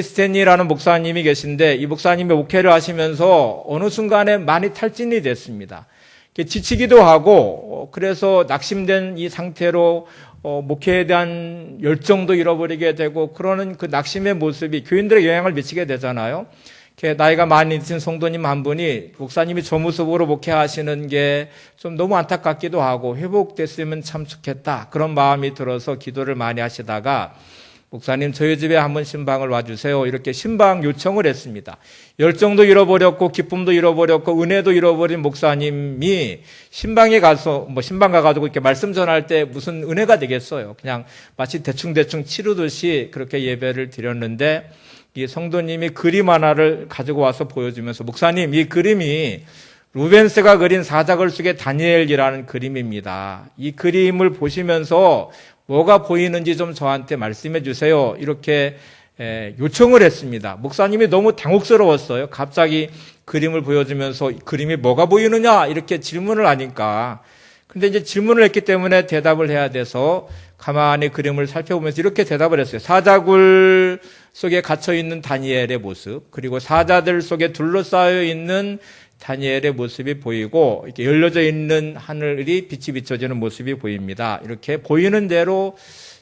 헨디 스탠리라는 목사님이 계신데 이 목사님이 목회를 하시면서 어느 순간에 많이 탈진이 됐습니다. 지치기도 하고 어, 그래서 낙심된 이 상태로 어, 목회에 대한 열정도 잃어버리게 되고 그러는 그 낙심의 모습이 교인들의 영향을 미치게 되잖아요. 나이가 많이 드신 성도님 한 분이 목사님이 저 모습으로 목회하시는 게 좀 너무 안타깝기도 하고 회복됐으면 참 좋겠다. 그런 마음이 들어서 기도를 많이 하시다가 목사님 저희 집에 한 번 신방을 와주세요. 이렇게 신방 요청을 했습니다. 열정도 잃어버렸고 기쁨도 잃어버렸고 은혜도 잃어버린 목사님이 신방에 가서 뭐 신방 가가지고 이렇게 말씀 전할 때 무슨 은혜가 되겠어요. 그냥 마치 대충대충 치르듯이 그렇게 예배를 드렸는데 이 성도님이 그림 하나를 가지고 와서 보여주면서 목사님 이 그림이 루벤스가 그린 사자걸 속의 다니엘이라는 그림입니다. 이 그림을 보시면서 뭐가 보이는지 좀 저한테 말씀해 주세요. 이렇게 요청을 했습니다. 목사님이 너무 당혹스러웠어요. 갑자기 그림을 보여주면서 그림이 뭐가 보이느냐 이렇게 질문을 하니까 근데 이제 질문을 했기 때문에 대답을 해야 돼서 가만히 그림을 살펴보면서 이렇게 대답을 했어요. 사자굴 속에 갇혀 있는 다니엘의 모습, 그리고 사자들 속에 둘러싸여 있는 다니엘의 모습이 보이고 이렇게 열려져 있는 하늘이 빛이 비춰지는 모습이 보입니다. 이렇게 보이는 대로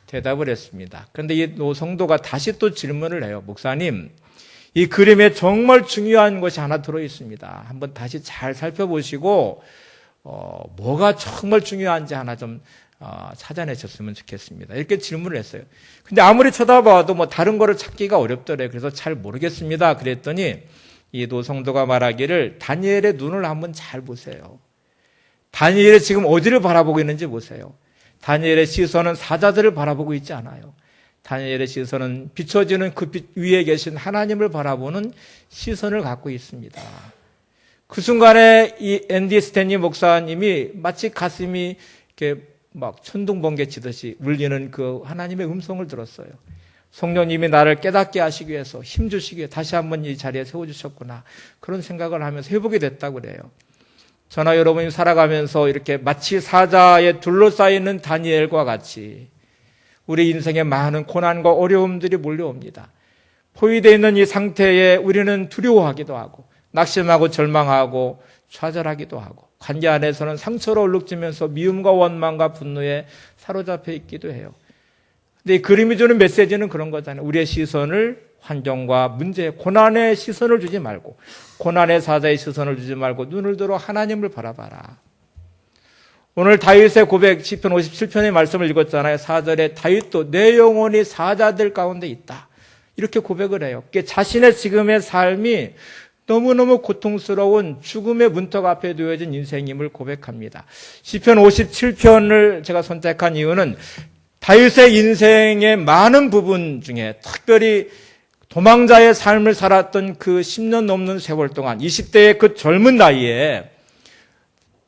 대답을 했습니다. 그런데 이 노성도가 다시 또 질문을 해요. 목사님, 이 그림에 정말 중요한 것이 하나 들어 있습니다. 한번 다시 잘 살펴보시고 어, 뭐가 정말 중요한지 하나 좀 어, 찾아내셨으면 좋겠습니다. 이렇게 질문을 했어요. 근데 아무리 쳐다봐도 뭐 다른 거를 찾기가 어렵더래. 그래서 잘 모르겠습니다. 그랬더니 이 노성도가 말하기를 다니엘의 눈을 한번 잘 보세요. 다니엘이 지금 어디를 바라보고 있는지 보세요. 다니엘의 시선은 사자들을 바라보고 있지 않아요. 다니엘의 시선은 비춰지는 그 빛 위에 계신 하나님을 바라보는 시선을 갖고 있습니다. 그 순간에 이 앤디 스탠리 목사님이 마치 가슴이 이렇게 막 천둥 번개 치듯이 울리는 그 하나님의 음성을 들었어요. 성령님이 나를 깨닫게 하시기 위해서 힘주시기 위해 다시 한번 이 자리에 세워주셨구나. 그런 생각을 하면서 회복이 됐다고 그래요. 저나 여러분이 살아가면서 이렇게 마치 사자에 둘러싸이는 다니엘과 같이 우리 인생에 많은 고난과 어려움들이 몰려옵니다. 포위되어 있는 이 상태에 우리는 두려워하기도 하고 낙심하고 절망하고 좌절하기도 하고 관계 안에서는 상처로 얼룩지면서 미움과 원망과 분노에 사로잡혀 있기도 해요. 근데 이 그림이 주는 메시지는 그런 거잖아요. 우리의 시선을 환경과 문제, 고난의 시선을 주지 말고, 고난의 사자의 시선을 주지 말고, 눈을 들어 하나님을 바라봐라. 오늘 다윗의 고백, 10편 57편의 말씀을 읽었잖아요. 4절에 다윗도 내 영혼이 사자들 가운데 있다. 이렇게 고백을 해요. 자신의 지금의 삶이 너무너무 고통스러운 죽음의 문턱 앞에 놓여진 인생임을 고백합니다. 시편 57편을 제가 선택한 이유는 다윗의 인생의 많은 부분 중에 특별히 도망자의 삶을 살았던 그 10년 넘는 세월 동안 20대의 그 젊은 나이에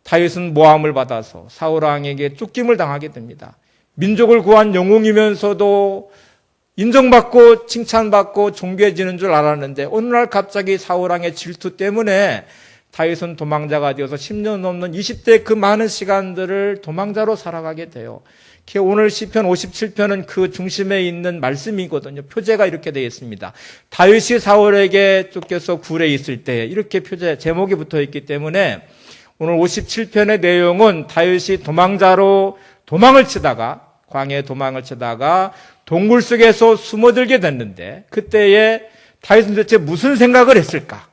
다윗은 모함을 받아서 사울 왕에게 쫓김을 당하게 됩니다. 민족을 구한 영웅이면서도 인정받고 칭찬받고 존귀해지는 줄 알았는데 어느 날 갑자기 사울 왕의 질투 때문에 다윗은 도망자가 되어서 10년 넘는 20대 그 많은 시간들을 도망자로 살아가게 돼요. 오늘 시편 57편은 그 중심에 있는 말씀이거든요. 표제가 이렇게 되어 있습니다. 다윗이 사울에게 쫓겨서 굴에 있을 때 이렇게 표제 제목이 붙어 있기 때문에 오늘 57편의 내용은 다윗이 도망자로 도망을 치다가 광해 도망을 치다가 동굴 속에서 숨어들게 됐는데 그때에 다윗은 도대체 무슨 생각을 했을까?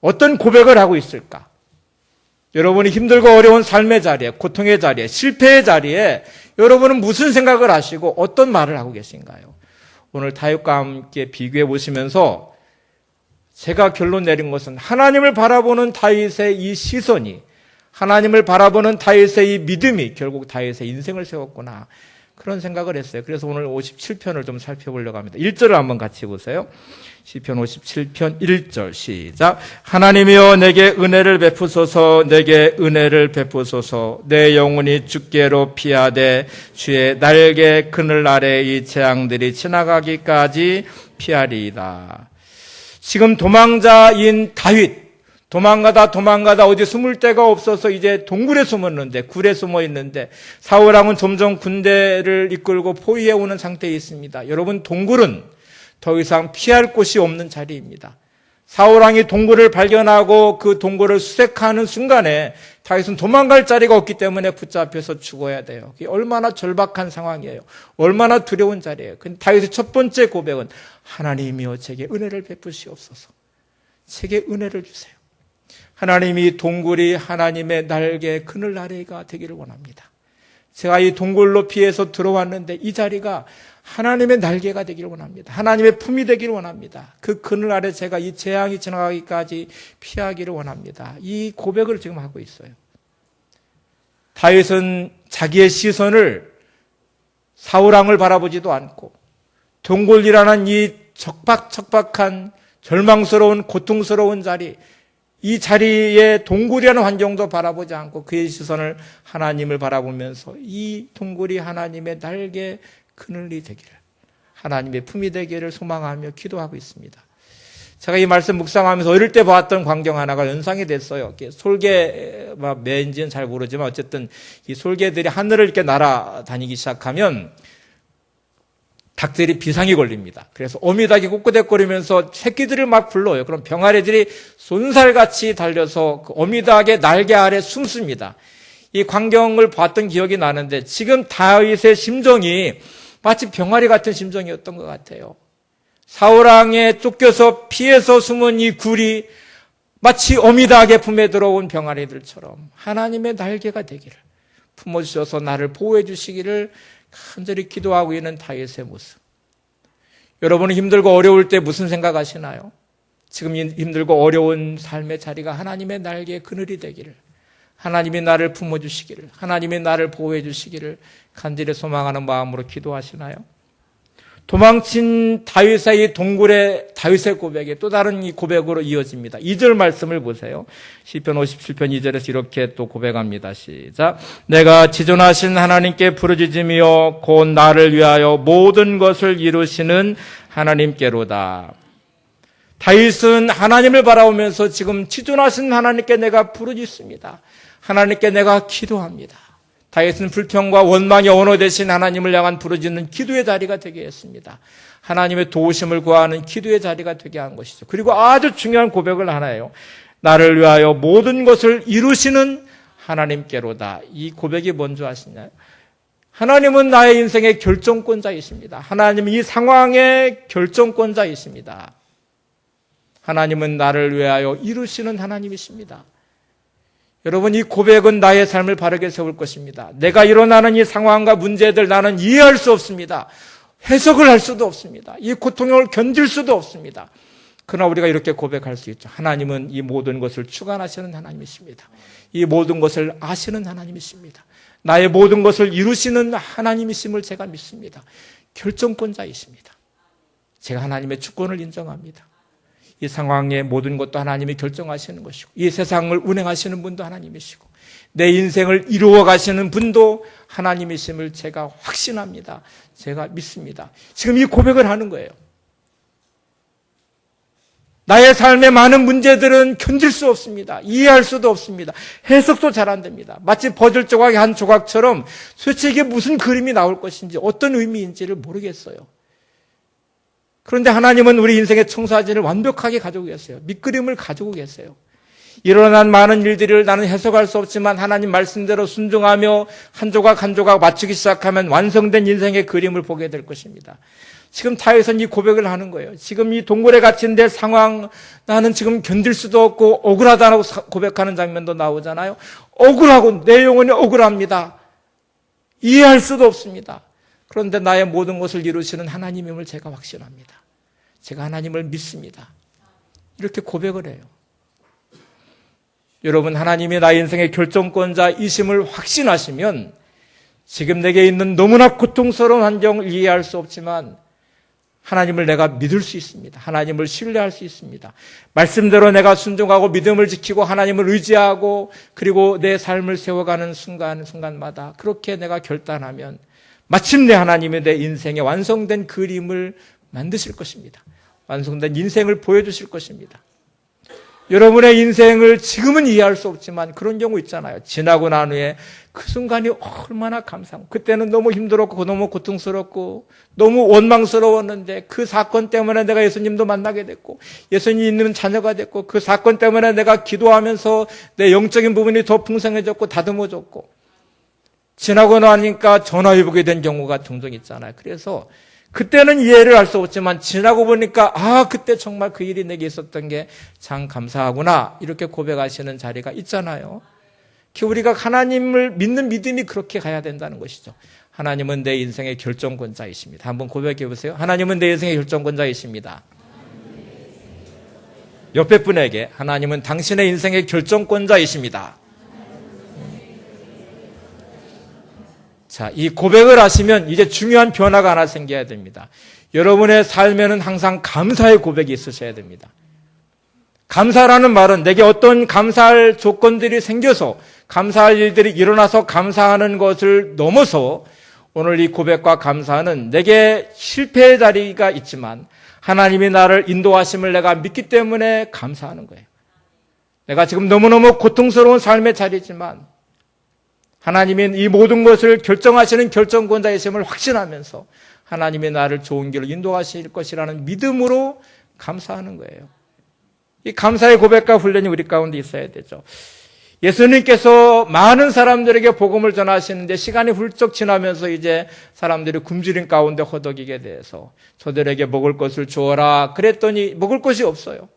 어떤 고백을 하고 있을까? 여러분이 힘들고 어려운 삶의 자리에, 고통의 자리에, 실패의 자리에 여러분은 무슨 생각을 하시고 어떤 말을 하고 계신가요? 오늘 다윗과 함께 비교해 보시면서 제가 결론 내린 것은 하나님을 바라보는 다윗의 이 시선이 하나님을 바라보는 다윗의 이 믿음이 결국 다윗의 인생을 세웠구나. 그런 생각을 했어요. 그래서 오늘 57편을 좀 살펴보려고 합니다. 1절을 한번 같이 보세요. 시편 57편 1절 시작. 하나님이여 내게 은혜를 베푸소서 내게 은혜를 베푸소서 내 영혼이 죽게로 피하되 주의 날개 그늘 아래 이 재앙들이 지나가기까지 피하리이다. 지금 도망자인 다윗 도망가다 도망가다 어디 숨을 데가 없어서 이제 동굴에 숨었는데 굴에 숨어 있는데 사울 왕은 점점 군대를 이끌고 포위해 오는 상태에 있습니다. 여러분 동굴은 더 이상 피할 곳이 없는 자리입니다. 사울 왕이 동굴을 발견하고 그 동굴을 수색하는 순간에 다윗은 도망갈 자리가 없기 때문에 붙잡혀서 죽어야 돼요. 얼마나 절박한 상황이에요. 얼마나 두려운 자리예요. 근데 다윗의 첫 번째 고백은 하나님이여 제게 은혜를 베푸시옵소서. 제게 은혜를 주세요. 하나님이 동굴이 하나님의 날개 그늘 아래가 되기를 원합니다. 제가 이 동굴로 피해서 들어왔는데 이 자리가 하나님의 날개가 되기를 원합니다. 하나님의 품이 되기를 원합니다. 그 그늘 아래 제가 이 재앙이 지나가기까지 피하기를 원합니다. 이 고백을 지금 하고 있어요. 다윗은 자기의 시선을 사우랑을 바라보지도 않고 동굴이라는 이 척박척박한 절망스러운 고통스러운 자리 이 자리에 동굴이라는 환경도 바라보지 않고 그의 시선을 하나님을 바라보면서 이 동굴이 하나님의 날개 그늘이 되기를 하나님의 품이 되기를 소망하며 기도하고 있습니다. 제가 이 말씀 묵상하면서 어릴 때 봤던 광경 하나가 연상이 됐어요. 솔개 매인지는 잘 모르지만 어쨌든 이 솔개들이 하늘을 이렇게 날아다니기 시작하면 닭들이 비상이 걸립니다. 그래서 어미닭이 ቁ꾸대거리면서 새끼들을 막 불러요. 그럼 병아리들이 손살같이 달려서 그 어미닭의 날개 아래 숨습니다. 이 광경을 봤던 기억이 나는데 지금 다윗의 심정이 마치 병아리 같은 심정이었던 것 같아요. 사우랑에 쫓겨서 피해서 숨은 이 굴이 마치 어미닭의 품에 들어온 병아리들처럼 하나님의 날개가 되기를 품어주셔서 나를 보호해 주시기를 간절히 기도하고 있는 다윗의 모습. 여러분은 힘들고 어려울 때 무슨 생각하시나요? 지금 힘들고 어려운 삶의 자리가 하나님의 날개의 그늘이 되기를, 하나님이 나를 품어주시기를, 하나님이 나를 보호해 주시기를 간절히 소망하는 마음으로 기도하시나요? 도망친 다윗의 동굴의 다윗의 고백이 또 다른 이 고백으로 이어집니다. 2절 말씀을 보세요. 시편 57편 2절에서 이렇게 또 고백합니다. 시작. 내가 지존하신 하나님께 부르짖으며 곧 나를 위하여 모든 것을 이루시는 하나님께로다. 다윗은 하나님을 바라보면서 지금 지존하신 하나님께 내가 부르짖습니다. 하나님께 내가 기도합니다. 다윗은 불평과 원망의 언어 대신 하나님을 향한 부르짖는 기도의 자리가 되게 했습니다. 하나님의 도우심을 구하는 기도의 자리가 되게 한 것이죠. 그리고 아주 중요한 고백을 하나 해요. 나를 위하여 모든 것을 이루시는 하나님께로다. 이 고백이 뭔지 아시나요? 하나님은 나의 인생의 결정권자이십니다. 하나님은 이 상황의 결정권자이십니다. 하나님은 나를 위하여 이루시는 하나님이십니다. 여러분, 이 고백은 나의 삶을 바르게 세울 것입니다. 내가 일어나는 이 상황과 문제들 나는 이해할 수 없습니다. 해석을 할 수도 없습니다. 이 고통을 견딜 수도 없습니다. 그러나 우리가 이렇게 고백할 수 있죠. 하나님은 이 모든 것을 주관하시는 하나님이십니다. 이 모든 것을 아시는 하나님이십니다. 나의 모든 것을 이루시는 하나님이심을 제가 믿습니다. 결정권자이십니다. 제가 하나님의 주권을 인정합니다. 이 상황의 모든 것도 하나님이 결정하시는 것이고 이 세상을 운행하시는 분도 하나님이시고 내 인생을 이루어 가시는 분도 하나님이심을 제가 확신합니다. 제가 믿습니다. 지금 이 고백을 하는 거예요. 나의 삶의 많은 문제들은 견딜 수 없습니다. 이해할 수도 없습니다. 해석도 잘 안 됩니다. 마치 버즐 조각의 한 조각처럼 도대체 이게 무슨 그림이 나올 것인지 어떤 의미인지를 모르겠어요. 그런데 하나님은 우리 인생의 청사진을 완벽하게 가지고 계세요. 밑그림을 가지고 계세요. 일어난 많은 일들을 나는 해석할 수 없지만 하나님 말씀대로 순종하며 한 조각 한 조각 맞추기 시작하면 완성된 인생의 그림을 보게 될 것입니다. 지금 타에선 이 고백을 하는 거예요. 지금 이 동굴에 갇힌 데 상황 나는 지금 견딜 수도 없고 억울하다고 고백하는 장면도 나오잖아요. 억울하고 내 영혼이 억울합니다. 이해할 수도 없습니다. 그런데 나의 모든 것을 이루시는 하나님임을 제가 확신합니다. 제가 하나님을 믿습니다. 이렇게 고백을 해요. 여러분, 하나님이 나의 인생의 결정권자이심을 확신하시면 지금 내게 있는 너무나 고통스러운 환경을 이해할 수 없지만 하나님을 내가 믿을 수 있습니다. 하나님을 신뢰할 수 있습니다. 말씀대로 내가 순종하고 믿음을 지키고 하나님을 의지하고 그리고 내 삶을 세워가는 순간, 순간마다 그렇게 내가 결단하면 마침내 하나님이 내 인생의 완성된 그림을 만드실 것입니다. 완성된 인생을 보여주실 것입니다. 여러분의 인생을 지금은 이해할 수 없지만 그런 경우 있잖아요. 지나고 난 후에 그 순간이 얼마나 감사하고 그때는 너무 힘들었고 너무 고통스럽고 너무 원망스러웠는데 그 사건 때문에 내가 예수님도 만나게 됐고 예수님 있는 자녀가 됐고 그 사건 때문에 내가 기도하면서 내 영적인 부분이 더 풍성해졌고 다듬어졌고 지나고 나니까 전화해보게 된 경우가 종종 있잖아요. 그래서 그때는 이해를 할 수 없지만 지나고 보니까 아 그때 정말 그 일이 내게 있었던 게 참 감사하구나 이렇게 고백하시는 자리가 있잖아요. 우리가 하나님을 믿는 믿음이 그렇게 가야 된다는 것이죠. 하나님은 내 인생의 결정권자이십니다. 한번 고백해 보세요. 하나님은 내 인생의 결정권자이십니다. 옆에 분에게 하나님은 당신의 인생의 결정권자이십니다. 자, 이 고백을 하시면 이제 중요한 변화가 하나 생겨야 됩니다. 여러분의 삶에는 항상 감사의 고백이 있으셔야 됩니다. 감사라는 말은 내게 어떤 감사할 조건들이 생겨서 감사할 일들이 일어나서 감사하는 것을 넘어서 오늘 이 고백과 감사는 내게 실패의 자리가 있지만 하나님이 나를 인도하심을 내가 믿기 때문에 감사하는 거예요. 내가 지금 너무너무 고통스러운 삶의 자리지만 하나님이 이 모든 것을 결정하시는 결정권자이심을 확신하면서 하나님이 나를 좋은 길로 인도하실 것이라는 믿음으로 감사하는 거예요. 이 감사의 고백과 훈련이 우리 가운데 있어야 되죠. 예수님께서 많은 사람들에게 복음을 전하시는데 시간이 훌쩍 지나면서 이제 사람들이 굶주린 가운데 허덕이게 돼서 저들에게 먹을 것을 주어라 그랬더니 먹을 것이 없어요.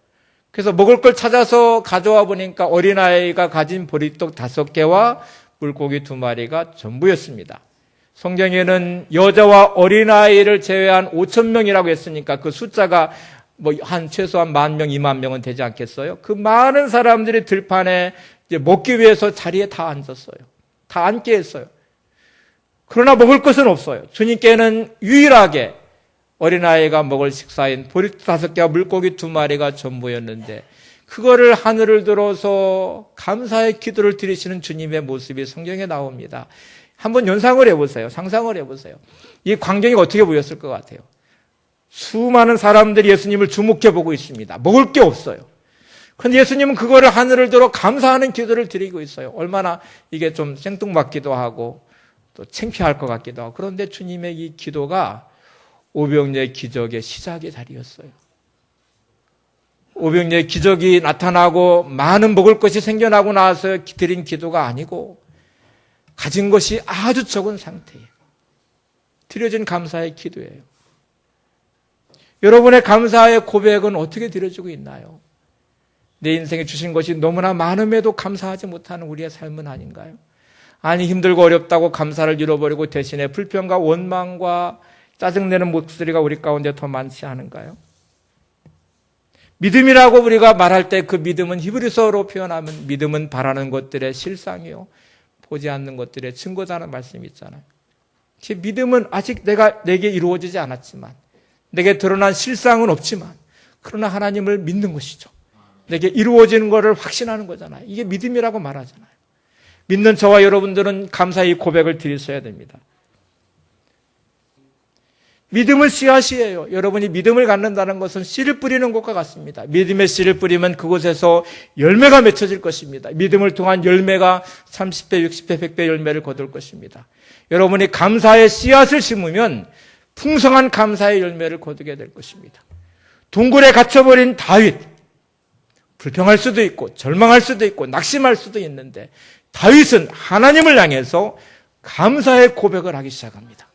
그래서 먹을 걸 찾아서 가져와 보니까 어린아이가 가진 보리떡 다섯 개와 물고기 두 마리가 전부였습니다. 성경에는 여자와 어린아이를 제외한 5천 명이라고 했으니까 그 숫자가 뭐 한 최소한 만 명, 이만 명은 되지 않겠어요? 그 많은 사람들이 들판에 먹기 위해서 자리에 다 앉았어요. 다 앉게 했어요. 그러나 먹을 것은 없어요. 주님께는 유일하게 어린아이가 먹을 식사인 보리 다섯 개와 물고기 두 마리가 전부였는데 그거를 하늘을 들어서 감사의 기도를 드리시는 주님의 모습이 성경에 나옵니다. 한번 연상을 해보세요. 상상을 해보세요. 이 광경이 어떻게 보였을 것 같아요? 수많은 사람들이 예수님을 주목해 보고 있습니다. 먹을 게 없어요. 그런데 예수님은 그거를 하늘을 들어 감사하는 기도를 드리고 있어요. 얼마나 이게 좀 생뚱맞기도 하고 또 창피할 것 같기도 하고 그런데 주님의 이 기도가 오병의 기적의 시작의 자리였어요. 오병의 기적이 나타나고 많은 먹을 것이 생겨나고 나서 드린 기도가 아니고 가진 것이 아주 적은 상태에 드려진 감사의 기도예요. 여러분의 감사의 고백은 어떻게 드려지고 있나요? 내 인생에 주신 것이 너무나 많음에도 감사하지 못하는 우리의 삶은 아닌가요? 아니 힘들고 어렵다고 감사를 잃어버리고 대신에 불평과 원망과 짜증내는 목소리가 우리 가운데 더 많지 않은가요? 믿음이라고 우리가 말할 때 그 믿음은 히브리서로 표현하면 믿음은 바라는 것들의 실상이요. 보지 않는 것들의 증거자는 말씀이 있잖아요. 그 믿음은 아직 내가 내게 이루어지지 않았지만 내게 드러난 실상은 없지만 그러나 하나님을 믿는 것이죠. 내게 이루어지는 것을 확신하는 거잖아요. 이게 믿음이라고 말하잖아요. 믿는 저와 여러분들은 감사히 고백을 드리셔야 됩니다. 믿음은 씨앗이에요. 여러분이 믿음을 갖는다는 것은 씨를 뿌리는 것과 같습니다. 믿음의 씨를 뿌리면 그곳에서 열매가 맺혀질 것입니다. 믿음을 통한 열매가 30배, 60배, 100배 열매를 거둘 것입니다. 여러분이 감사의 씨앗을 심으면 풍성한 감사의 열매를 거두게 될 것입니다. 동굴에 갇혀버린 다윗. 불평할 수도 있고, 절망할 수도 있고, 낙심할 수도 있는데, 다윗은 하나님을 향해서 감사의 고백을 하기 시작합니다.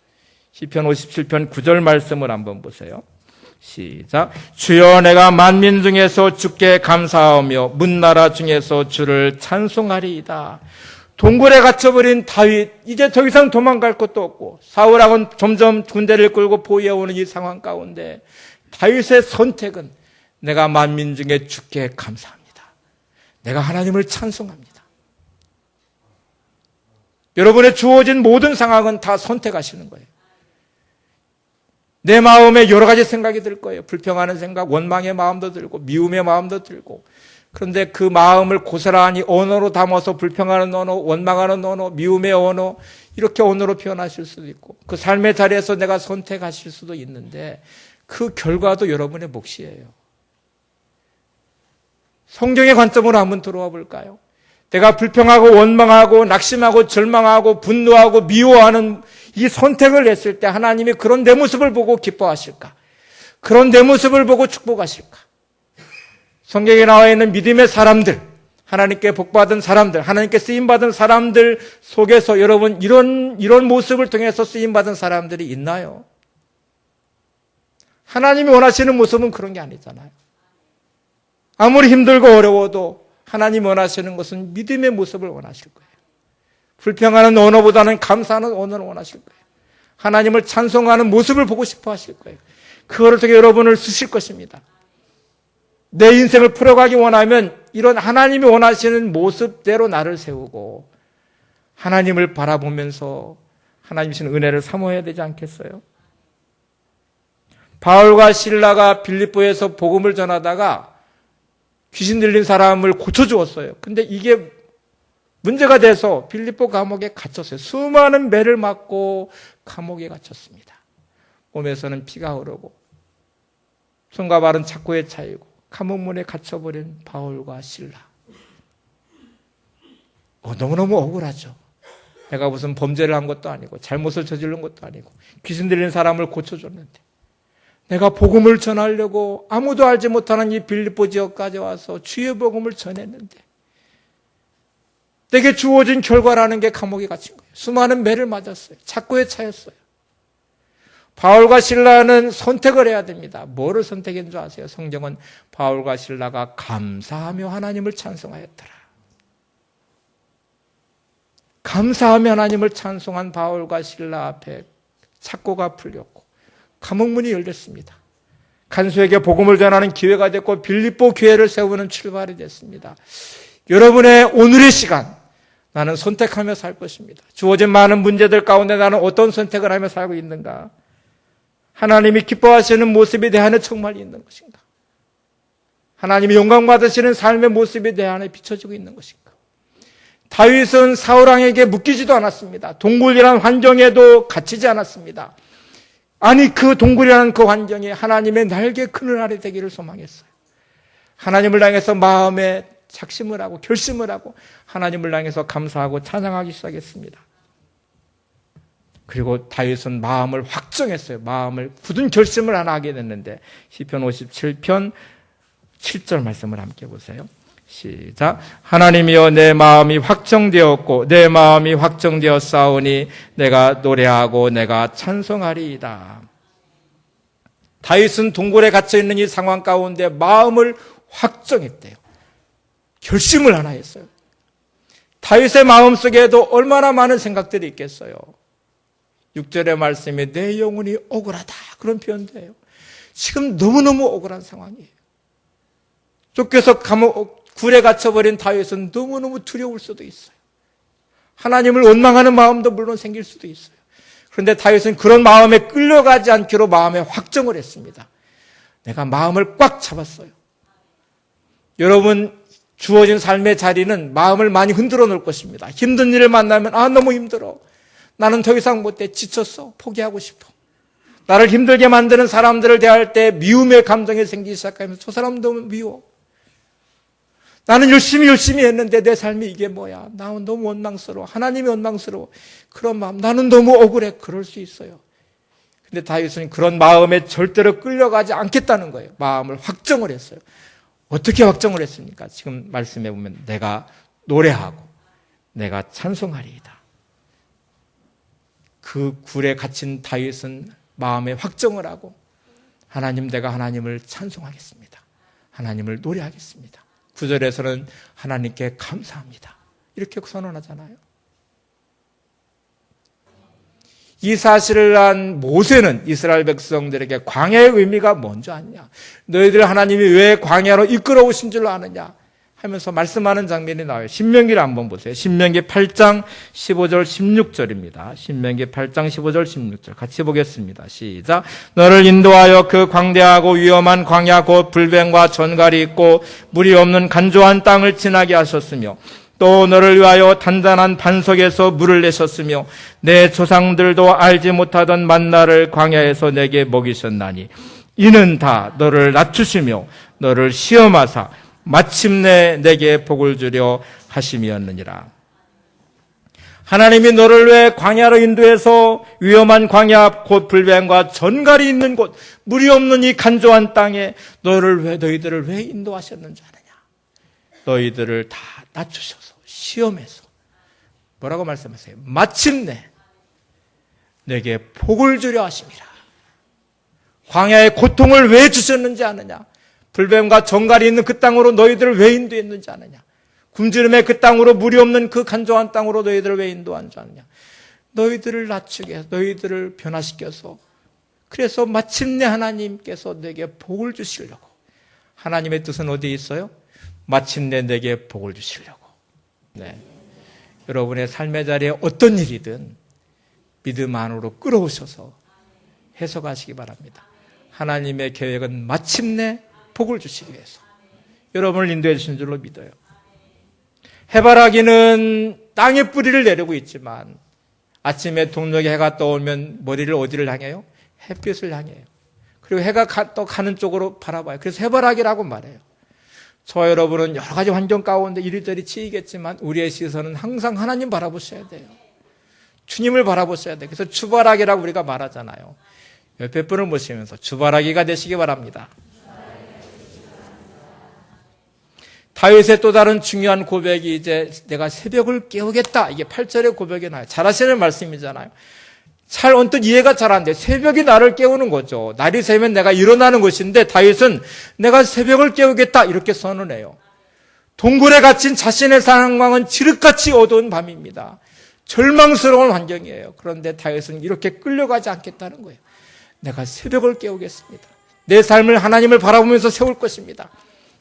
시편 57편 9절 말씀을 한번 보세요. 시작. 주여 내가 만민 중에서 주께 감사하며 문나라 중에서 주를 찬송하리이다. 동굴에 갇혀버린 다윗, 이제 더 이상 도망갈 것도 없고, 사울하고는 점점 군대를 끌고 보여오는 이 상황 가운데, 다윗의 선택은 내가 만민 중에 주께 감사합니다. 내가 하나님을 찬송합니다. 여러분의 주어진 모든 상황은 다 선택하시는 거예요. 내 마음에 여러 가지 생각이 들 거예요. 불평하는 생각, 원망의 마음도 들고, 미움의 마음도 들고. 그런데 그 마음을 고스란히 언어로 담아서 불평하는 언어, 원망하는 언어, 미움의 언어, 이렇게 언어로 표현하실 수도 있고, 그 삶의 자리에서 내가 선택하실 수도 있는데, 그 결과도 여러분의 몫이에요. 성경의 관점으로 한번 들어와 볼까요? 내가 불평하고 원망하고 낙심하고 절망하고 분노하고 미워하는 이 선택을 했을 때 하나님이 그런 내 모습을 보고 기뻐하실까? 그런 내 모습을 보고 축복하실까? 성경에 나와 있는 믿음의 사람들, 하나님께 복받은 사람들, 하나님께 쓰임받은 사람들 속에서 여러분 이런, 이런 모습을 통해서 쓰임받은 사람들이 있나요? 하나님이 원하시는 모습은 그런 게 아니잖아요. 아무리 힘들고 어려워도 하나님 원하시는 것은 믿음의 모습을 원하실 거예요. 불평하는 언어보다는 감사하는 언어를 원하실 거예요. 하나님을 찬송하는 모습을 보고 싶어 하실 거예요. 그거를 통해 여러분을 쓰실 것입니다. 내 인생을 풀어가기 원하면 이런 하나님이 원하시는 모습대로 나를 세우고 하나님을 바라보면서 하나님 신 은혜를 사모해야 되지 않겠어요? 바울과 신라가 빌립보에서 복음을 전하다가 귀신 들린 사람을 고쳐주었어요. 근데 이게 문제가 돼서 빌립보 감옥에 갇혔어요. 수많은 매를 맞고 감옥에 갇혔습니다. 몸에서는 피가 흐르고 손과 발은 착고에 차이고 감옥문에 갇혀버린 바울과 신라. 어, 너무너무 억울하죠. 내가 무슨 범죄를 한 것도 아니고 잘못을 저지른 것도 아니고 귀신 들린 사람을 고쳐줬는데 내가 복음을 전하려고 아무도 알지 못하는 이 빌립보 지역까지 와서 주의 복음을 전했는데 내게 주어진 결과라는 게 감옥에 갇힌 거예요. 수많은 매를 맞았어요. 착고에 차였어요. 바울과 신라는 선택을 해야 됩니다. 뭐를 선택한 줄 아세요? 성경은 바울과 신라가 감사하며 하나님을 찬송하였더라. 감사하며 하나님을 찬송한 바울과 신라 앞에 착고가 풀렸고 감옥문이 열렸습니다. 간수에게 복음을 전하는 기회가 됐고 빌립보 교회를 세우는 출발이 됐습니다. 여러분의 오늘의 시간 나는 선택하며 살 것입니다. 주어진 많은 문제들 가운데 나는 어떤 선택을 하며 살고 있는가? 하나님이 기뻐하시는 내 안에 정말 있는 것인가? 하나님이 영광 받으시는 삶의 내 안에 비춰지고 있는 것인가? 다윗은 사울왕에게 묶이지도 않았습니다. 동굴이라는 환경에도 갇히지 않았습니다. 아니 그 동굴이라는 그 환경에 하나님의 날개 그늘 아래 되기를 소망했어요. 하나님을 향해서 마음에 작심을 하고 결심을 하고 하나님을 향해서 감사하고 찬양하기 시작했습니다. 그리고 다윗은 마음을 확정했어요. 마음을 굳은 결심을 하나 하게 됐는데 시편 57편 7절 말씀을 함께 보세요. 시작. 하나님이여 내 마음이 확정되었고 내 마음이 확정되었사오니 내가 노래하고 내가 찬송하리이다. 다윗은 동굴에 갇혀 있는 이 상황 가운데 마음을 확정했대요. 결심을 하나 했어요. 다윗의 마음 속에도 얼마나 많은 생각들이 있겠어요. 6절의 말씀에 내 영혼이 억울하다. 그런 표현도예요. 지금 너무너무 억울한 상황이에요. 쫓겨서 감옥, 굴에 갇혀버린 다윗은 너무너무 두려울 수도 있어요. 하나님을 원망하는 마음도 물론 생길 수도 있어요. 그런데 다윗은 그런 마음에 끌려가지 않기로 마음에 확정을 했습니다. 내가 마음을 꽉 잡았어요. 여러분, 주어진 삶의 자리는 마음을 많이 흔들어 놓을 것입니다. 힘든 일을 만나면, 아, 너무 힘들어. 나는 더 이상 못해. 지쳤어. 포기하고 싶어. 나를 힘들게 만드는 사람들을 대할 때 미움의 감정이 생기기 시작하면서 저 사람도 미워. 나는 열심히 열심히 했는데 내 삶이 이게 뭐야. 나는 너무 원망스러워. 하나님이 원망스러워. 그런 마음. 나는 너무 억울해. 그럴 수 있어요. 근데 다윗은 그런 마음에 절대로 끌려가지 않겠다는 거예요. 마음을 확정을 했어요. 어떻게 확정을 했습니까? 지금 말씀해 보면 내가 노래하고 내가 찬송하리이다. 그 굴에 갇힌 다윗은 마음에 확정을 하고 하나님 내가 하나님을 찬송하겠습니다. 하나님을 노래하겠습니다. 구절에서는 하나님께 감사합니다. 이렇게 선언하잖아요. 이 사실을 한 모세는 이스라엘 백성들에게 광야의 의미가 뭔지 아냐? 너희들 하나님이 왜 광야로 이끌어 오신 줄 아느냐? 하면서 말씀하는 장면이 나와요. 신명기를 한번 보세요. 신명기 8장 15절 16절입니다. 신명기 8장 15절 16절 같이 보겠습니다. 시작. 너를 인도하여 그 광대하고 위험한 광야 곧 불뱀과 전갈이 있고 물이 없는 간조한 땅을 지나게 하셨으며 또 너를 위하여 단단한 반석에서 물을 내셨으며 내 조상들도 알지 못하던 만나를 광야에서 내게 먹이셨나니 이는 다 너를 낮추시며 너를 시험하사 마침내 내게 복을 주려 하심이었느니라. 하나님이 너를 왜 광야로 인도해서 위험한 광야 곧 불뱀과 전갈이 있는 곳 물이 없는 이 간조한 땅에 너를 왜 너희들을 왜 인도하셨는지 아느냐? 너희들을 다 낮추셔서 시험해서 뭐라고 말씀하세요? 마침내 내게 복을 주려 하심이라. 광야의 고통을 왜 주셨는지 아느냐? 불뱀과 정갈이 있는 그 땅으로 너희들을 왜 인도했는지 아느냐? 굶주림의 그 땅으로 물이 없는 그 간조한 땅으로 너희들을 왜 인도한 줄 아느냐? 너희들을 낮추게 너희들을 변화시켜서 그래서 마침내 하나님께서 내게 복을 주시려고 하나님의 뜻은 어디에 있어요? 마침내 내게 복을 주시려고. 네. 여러분의 삶의 자리에 어떤 일이든 믿음 안으로 끌어오셔서 해석하시기 바랍니다. 하나님의 계획은 마침내 복을 주시기 위해서 여러분을 인도해 주신 줄로 믿어요. 해바라기는 땅에 뿌리를 내리고 있지만 아침에 동력에 해가 떠오면 머리를 어디를 향해요? 햇빛을 향해요. 그리고 해가 가, 또 가는 쪽으로 바라봐요. 그래서 해바라기라고 말해요. 저 여러분은 여러 가지 환경 가운데 이리저리 치이겠지만 우리의 시선은 항상 하나님 바라보셔야 돼요. 주님을 바라보셔야 돼요. 그래서 주바라기라고 우리가 말하잖아요. 옆에 분을 보시면서 주바라기가 되시기 바랍니다. 다윗의 또 다른 중요한 고백이 이제 내가 새벽을 깨우겠다. 이게 8절의 고백이 나요. 잘하시는 말씀이잖아요. 잘 언뜻 이해가 잘 안 돼. 새벽이 나를 깨우는 거죠. 날이 새면 내가 일어나는 것인데 다윗은 내가 새벽을 깨우겠다. 이렇게 선언해요. 동굴에 갇힌 자신의 상황은 지륵같이 어두운 밤입니다. 절망스러운 환경이에요. 그런데 다윗은 이렇게 끌려가지 않겠다는 거예요. 내가 새벽을 깨우겠습니다. 내 삶을 하나님을 바라보면서 세울 것입니다.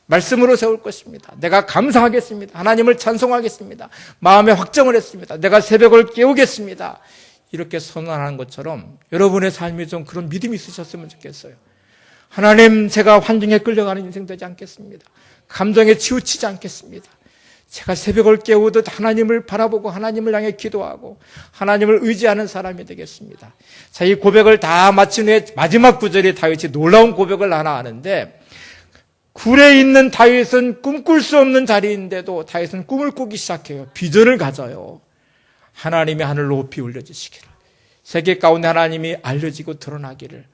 말씀으로 세울 것입니다. 내가 감사하겠습니다. 하나님을 찬송하겠습니다. 마음에 확정을 했습니다. 내가 새벽을 깨우겠습니다. 이렇게 선언하는 것처럼 여러분의 삶이 좀 그런 믿음이 있으셨으면 좋겠어요. 하나님, 제가 환경에 끌려가는 인생 되지 않겠습니다. 감정에 치우치지 않겠습니다. 제가 새벽을 깨우듯 하나님을 바라보고 하나님을 향해 기도하고 하나님을 의지하는 사람이 되겠습니다. 자, 이 고백을 다 마친 후에 마지막 구절이 다윗이 놀라운 고백을 하나 하는데 굴에 있는 다윗은 꿈꿀 수 없는 자리인데도 다윗은 꿈을 꾸기 시작해요. 비전을 가져요. 하나님의 하늘 높이 올려주시기를. 세계 가운데 하나님이 알려지고 드러나기를.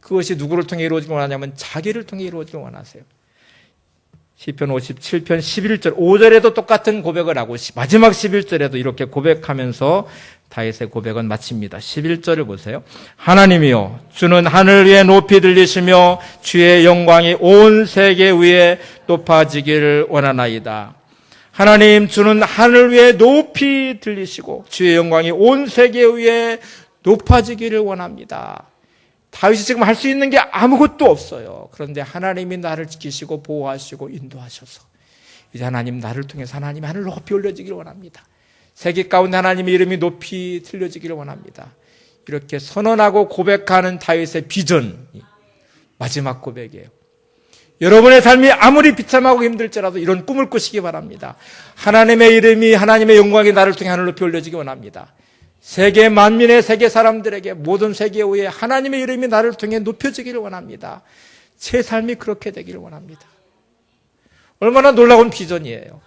그것이 누구를 통해 이루어지길 원하냐면 자기를 통해 이루어지길 원하세요. 시편 57편 11절 5절에도 똑같은 고백을 하고 마지막 11절에도 이렇게 고백하면서 다윗의 고백은 마칩니다. 11절을 보세요. 하나님이여 주는 하늘 위에 높이 들리시며 주의 영광이 온 세계 위에 높아지기를 원하나이다. 하나님 주는 하늘 위에 높이 들리시고 주의 영광이 온 세계 위에 높아지기를 원합니다. 다윗이 지금 할 수 있는 게 아무것도 없어요. 그런데 하나님이 나를 지키시고 보호하시고 인도하셔서 이제 하나님 나를 통해서 하나님 하늘 높이 올려지기를 원합니다. 세계 가운데 하나님의 이름이 높이 들려지기를 원합니다. 이렇게 선언하고 고백하는 다윗의 비전 마지막 고백이에요. 여러분의 삶이 아무리 비참하고 힘들지라도 이런 꿈을 꾸시기 바랍니다. 하나님의 이름이 하나님의 영광이 나를 통해 하늘 높이 올려지기 원합니다. 세계 만민의 세계 사람들에게 모든 세계 위에 하나님의 이름이 나를 통해 높여지기를 원합니다. 제 삶이 그렇게 되기를 원합니다. 얼마나 놀라운 비전이에요.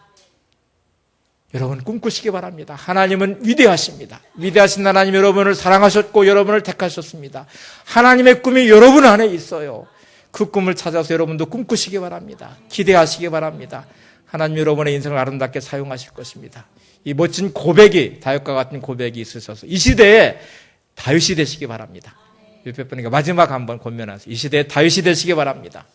여러분 꿈꾸시기 바랍니다. 하나님은 위대하십니다. 위대하신 하나님 여러분을 사랑하셨고 여러분을 택하셨습니다. 하나님의 꿈이 여러분 안에 있어요. 그 꿈을 찾아서 여러분도 꿈꾸시기 바랍니다. 기대하시기 바랍니다. 하나님 여러분의 인생을 아름답게 사용하실 것입니다. 이 멋진 고백이 다윗과 같은 고백이 있으셔서 이 시대에 다윗이 되시기 바랍니다. 옆에 분에게 마지막 한번 권면하세요. 이 시대에 다윗이 되시기 바랍니다.